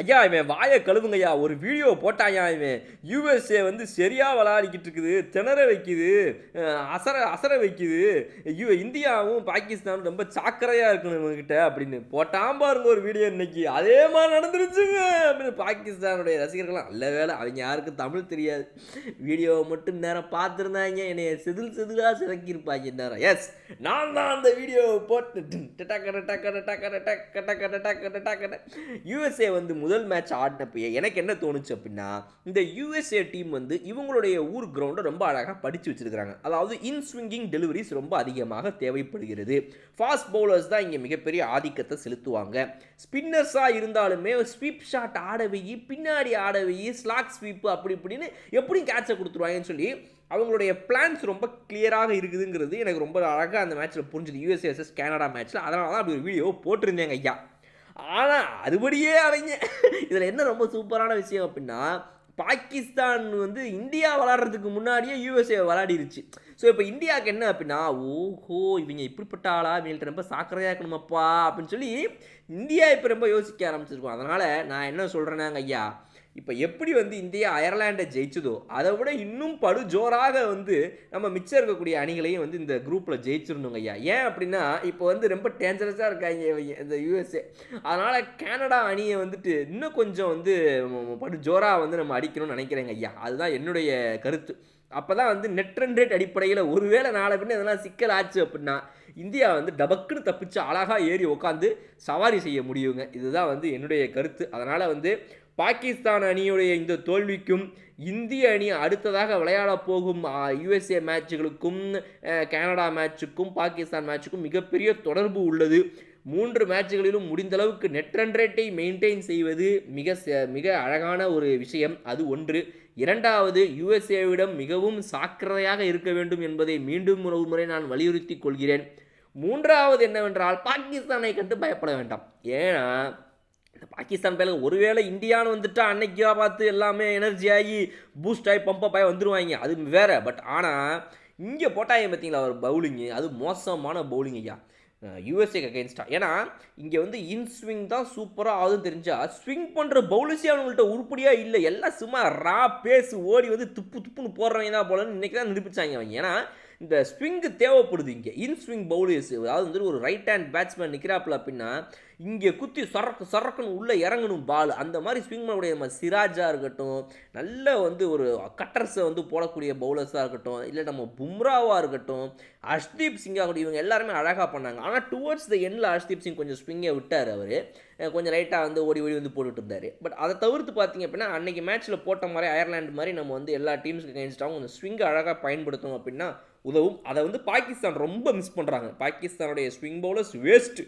ஐயா இவன் வாயை கழுவுங்கய்யா. ஒரு வீடியோ போட்டாயா இவன். யூஎஸ்ஏ வந்து சரியாக விளாடிக்கிட்டு இருக்குது. திணற வைக்குது. அசர அசர வைக்குது. யூ இந்தியாவும் பாகிஸ்தானும் ரொம்ப சாக்கரையாக இருக்கணும் இவங்ககிட்ட அப்படின்னு போட்டான் பாருங்க ஒரு வீடியோ இன்னைக்கு. அதே மாதிரி நடந்துருச்சுங்க அப்படின்னு பாகிஸ்தானுடைய ரசிகர்கள்லாம். நல்ல வேலை அவங்க யாருக்கும் தமிழ் தெரியாது. வீடியோவை மட்டும் நேரம் பார்த்துருந்தாங்க. என்னைய செதில் செதிலாக சிறக்கியிருப்பாங்க நேரம் எஸ் நான் தான் அந்த வீடியோவை போட்டு யூஎஸ்ஏ வந்து முதல் முதல் மேட்ச் ஆடினப்பயே எனக்கு என்ன தோணுச்சு அப்படின்னா இந்த யூஎஸ்ஏ டீம் வந்து இவங்களுடைய ஊர் கிரவுண்டை ரொம்ப அழகாக படித்து வச்சிருக்காங்க அதாவது இன் ஸ்விங்கிங் டெலிவரிஸ் ரொம்ப அதிகமாக தேவைப்படுகிறது. ஃபாஸ்ட் பவுலர்ஸ் தான் இங்கே மிகப்பெரிய ஆதிக்கத்தை செலுத்துவாங்க. ஸ்பின்னர்ஸாக இருந்தாலுமே ஸ்வீப் ஷாட் ஆடவை பின்னாடி ஆடவை ஸ்லாக் ஸ்வீப்பு அப்படி இப்படின்னு எப்படி கேட்சை கொடுத்துருவாங்கன்னு சொல்லி அவங்களுடைய பிளான்ஸ் ரொம்ப கிளியராக இருக்குதுங்கிறது எனக்கு ரொம்ப அழகாக அந்த மேட்ச்சில் புரிஞ்சுது. யூஎஸ்எஸ்எஸ் கனடா மேட்ச்சில் அதனால தான் அப்படி ஒரு வீடியோ போட்டிருந்தேங்க ஐயா. ஆனால் அதுபடியே அவங்க இதில் என்ன ரொம்ப சூப்பரான விஷயம் அப்படின்னா பாகிஸ்தான் வந்து இந்தியா விளாட்றதுக்கு முன்னாடியே யூஎஸ்ஏ விளாடிருச்சு. ஸோ இப்போ இந்தியாவுக்கு என்ன அப்படின்னா ஓஹோ இவங்க இப்படிப்பட்ட ஆளா? இவங்கள்ட்ட ரொம்ப சாக்கரையாக இருக்கணுமாப்பா? அப்படின்னு சொல்லி இந்தியா இப்போ ரொம்ப யோசிக்க ஆரம்பிச்சிருக்கோம். அதனால் நான் என்ன சொல்கிறேன்னாங்க ஐயா இப்போ எப்படி வந்து இந்தியா அயர்லாண்டை ஜெயிச்சதோ அதை விட இன்னும் படு ஜோராக வந்து நம்ம மிச்சம் இருக்கக்கூடிய அணிகளையும் வந்து இந்த குரூப்பில் ஜெயிச்சிருந்தோங்க ஐயா. ஏன் அப்படின்னா இப்போ வந்து ரொம்ப டேஞ்சரஸாக இருக்காங்க இந்த யூஎஸ்ஏ அதனால் கனடா அணியை வந்துட்டு இன்னும் கொஞ்சம் வந்து படு ஜோராக வந்து நம்ம அடிக்கணும்னு நினைக்கிறேங்க ஐயா. அதுதான் என்னுடைய கருத்து. அப்போ தான் வந்து நெட் ரன் ரேட் அடிப்படையில் ஒருவேளை நாளை பின்ன எதனா சிக்கல் ஆச்சு அப்படின்னா இந்தியா வந்து டபக்குன்னு தப்பிச்சு அழகாக ஏறி உட்காந்து சவாரி செய்ய முடியுங்க. இதுதான் வந்து என்னுடைய கருத்து. அதனால் வந்து பாகிஸ்தான் அணியுடைய இந்த தோல்விக்கும் இந்திய அணி அடுத்ததாக விளையாட போகும் யுஎஸ்ஏ மேட்சுகளுக்கும் கனடா மேட்சுக்கும் பாகிஸ்தான் மேட்சுக்கும் மிகப்பெரிய தொடர்பு உள்ளது. மூன்று மேட்சுகளிலும் முடிந்த அளவுக்கு நெட் ரன் ரேட்டை மெயின்டைன் செய்வது மிக ச- மிக அழகான ஒரு விஷயம். அது ஒன்று. இரண்டாவது யுஎஸ்ஏவிடம் மிகவும் சாக்கிரதையாக இருக்க வேண்டும் என்பதை மீண்டும் ஒரு முறை நான் வலியுறுத்தி கொள்கிறேன். மூன்றாவது என்னவென்றால் பாகிஸ்தானை கண்டு பயப்பட வேண்டாம். ஏன்னா பாகிஸ்தான் பேல ஒருவேளை இந்தியான்னு வந்துட்டா அன்னைக்கா பார்த்து எல்லாமே எனர்ஜி ஆகி பூஸ்ட் ஆகி பம்பப் ஆகி வந்துருவாங்க. அது வேற. பட் ஆனால் இங்கே போட்டாங்க பார்த்தீங்களா ஒரு பவுலிங்கு அது மோசமான பவுலிங் ஐயா. யூஎஸ்ஏக்கு அகேன்ஸ்டா ஏன்னா இங்கே வந்து இன் ஸ்விங் தான் சூப்பராக ஆகுதுன்னு தெரிஞ்சா ஸ்விங் பண்ணுற பவுலர்ஸே அவங்கள்ட்ட உருப்படியாக இல்லை. எல்லாம் சும்மா ரா பேஸ் ஓடி வந்து துப்பு துப்புன்னு போடுறவங்க தான் போலன்னு இன்றைக்கி தான் நிரூபித்தாங்க அவங்க. ஏன்னா இந்த ஸ்விங்கு தேவைப்படுது இங்கே. இன் ஸ்விங் பவுலர்ஸ் அதாவது வந்து ஒரு ரைட் ஹேண்ட் பேட்ஸ்மேன் நிற்கிறாப்புல அப்படின்னா இங்கே குத்தி சரக்கு சரக்குன்னு உள்ளே இறங்கணும் பால் அந்த மாதிரி ஸ்விங் பண்ணக்கூடிய நம்ம சிராஜாக இருக்கட்டும் நல்ல வந்து ஒரு கட்டர்ஸை வந்து போடக்கூடிய பவுலர்ஸாக இருக்கட்டும் இல்லை நம்ம பும்ராவாக இருக்கட்டும் அஷ்தீப் சிங்காக இருக்கட்டும் இவங்க எல்லாருமே அழகாக பண்ணாங்க. ஆனால் டுவர்ட்ஸ் த எண்டில் அஷ்தீப் சிங் கொஞ்சம் ஸ்விங்கை விட்டார் அவர். கொஞ்சம் ரைட்டாக வந்து ஓடி ஓடி வந்து போட்டுட்டு இருந்தார். பட் அதை தவிர்த்து பார்த்தீங்க அப்படின்னா அன்றைக்கி மேட்ச்சில் போட்ட மாதிரி அயர்லாண்டு மாதிரி நம்ம வந்து எல்லா டீம்ஸ்க்கு அகேன்ஸ்டாகவும் கொஞ்சம் ஸ்விங்கை அழகாக பயன்படுத்தணும் அப்படின்னா உதவும். அதை வந்து பாகிஸ்தான் ரொம்ப மிஸ் பண்ணுறாங்க பாகிஸ்தானுடைய ஸ்விங் பவுலர்ஸ் வேஸ்ட்டு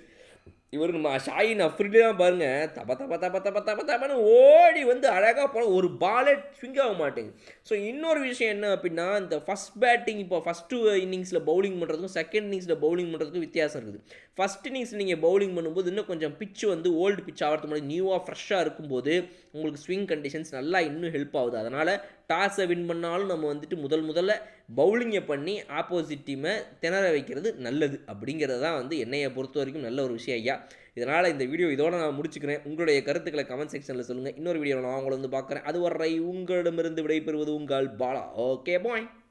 இவர் நம்ம ஷாயின் அஃப்ரிலாம் பாருங்கள் தப்ப தப்ப தப்ப தப்ப தப்ப தப்பன்னு ஓடி வந்து அழகாக போல ஒரு பாலே ஸ்விங் ஆக மாட்டேங்குது. ஸோ இன்னொரு விஷயம் என்ன அப்படின்னா இந்த ஃபஸ்ட் பேட்டிங் இப்போ ஃபஸ்ட்டு இன்னிங்ஸில் பவுலிங் பண்ணுறதுக்கும் செகண்ட் இன்னிங்ஸில் பவுலிங் பண்ணுறதுக்கும் வித்தியாசம் இருக்குது. ஃபஸ்ட் இன்னிங்ஸ் நீங்கள் பவுலிங் பண்ணும்போது இன்னும் கொஞ்சம் பிச்சு வந்து ஓல்டு பிச் ஆகிறது முன்னாடி நியூவாக ஃப்ரெஷ்ஷாக இருக்கும்போது உங்களுக்கு ஸ்விங் கண்டிஷன்ஸ் நல்லா இன்னும் ஹெல்ப் ஆகுது. அதனால் டாஸை வின் பண்ணாலும் நம்ம வந்துட்டு முதல் முதல்ல பவுலிங்கை பண்ணி ஆப்போசிட் டீமை திணற வைக்கிறது நல்லது அப்படிங்கிறது தான் வந்து என்னையை பொறுத்த வரைக்கும் நல்ல ஒரு விஷயம் ஐயா. இதனால் இந்த வீடியோ இதோட நான் முடிச்சுக்கிறேன். உங்களுடைய கருத்துக்களை கமெண்ட் செக்ஷனில் சொல்லுங்கள் இன்னொரு வீடியோ நான் உங்களை வந்து பார்க்குறேன். அது வரை உங்களிடமிருந்து விடைபெறுவது உங்கள் பாலா. Okay bye